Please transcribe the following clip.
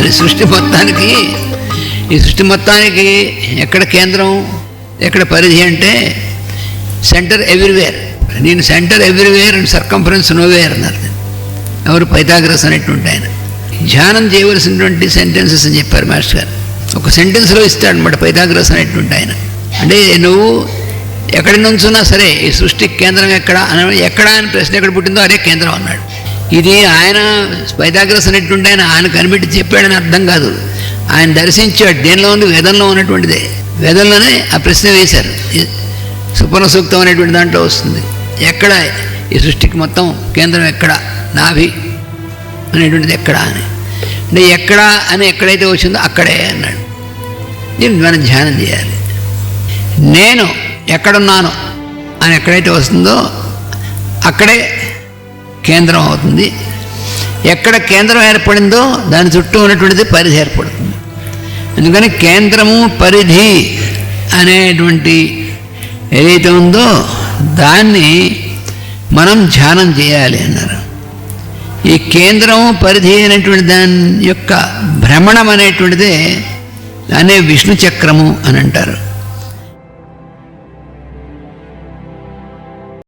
అది సృష్టి మొత్తానికి ఈ సృష్టి మొత్తానికి ఎక్కడ కేంద్రం ఎక్కడ పరిధి అంటే సెంటర్ ఎవ్రీవేర్. నేను centre everywhere and circumference nowhere అన్నారు ఎవరు పైతాగ్రస్ అనేటువంటి ఆయన. ధ్యానం చేయవలసినటువంటి సెంటెన్సెస్ అని చెప్పారు మాస్టర్ గారు. ఒక సెంటెన్స్లో ఇస్తాడు అనమాట పైథాగ్రస్ అనేటువంటి ఆయన. అంటే నువ్వు ఎక్కడి నుంచున్నా సరే ఈ సృష్టికి కేంద్రం ఎక్కడ అని ఎక్కడ అని ప్రశ్న ఎక్కడ పుట్టిందో అదే కేంద్రం అన్నాడు. ఇది ఆయన పైథాగ్రస్ అనేటువంటి ఆయన ఆయన కనిపెట్టి చెప్పాడని అర్థం కాదు. ఆయన దర్శించాడు. దేనిలో ఉంది? వేదంలో ఉన్నటువంటిదే. వేదంలోనే ఆ ప్రశ్న వేశారు. సుపర్ణ సూక్తం అనేటువంటి దాంట్లో వస్తుంది. ఎక్కడ? ఈ సృష్టికి మొత్తం కేంద్రం ఎక్కడ? నాభి అనేటువంటిది ఎక్కడ అని. అంటే ఎక్కడ అని ఎక్కడైతే వచ్చిందో అక్కడే అన్నాడు. దీన్ని మనం ధ్యానం చేయాలి. నేను ఎక్కడున్నాను అని ఎక్కడైతే వస్తుందో అక్కడే కేంద్రం అవుతుంది. ఎక్కడ కేంద్రం ఏర్పడిందో దాని చుట్టూ ఉన్నటువంటిది పరిధి ఏర్పడుతుంది. అందుకని కేంద్రము పరిధి అనేటువంటి ఏదైతే ఉందో దాన్ని మనం ధ్యానం చేయాలి అన్నారు. ఈ కేంద్రం పరిధి అనేటువంటి దాని యొక్క భ్రమణం అనేటువంటిదే దాన్ని విష్ణు చక్రము అని అంటారు.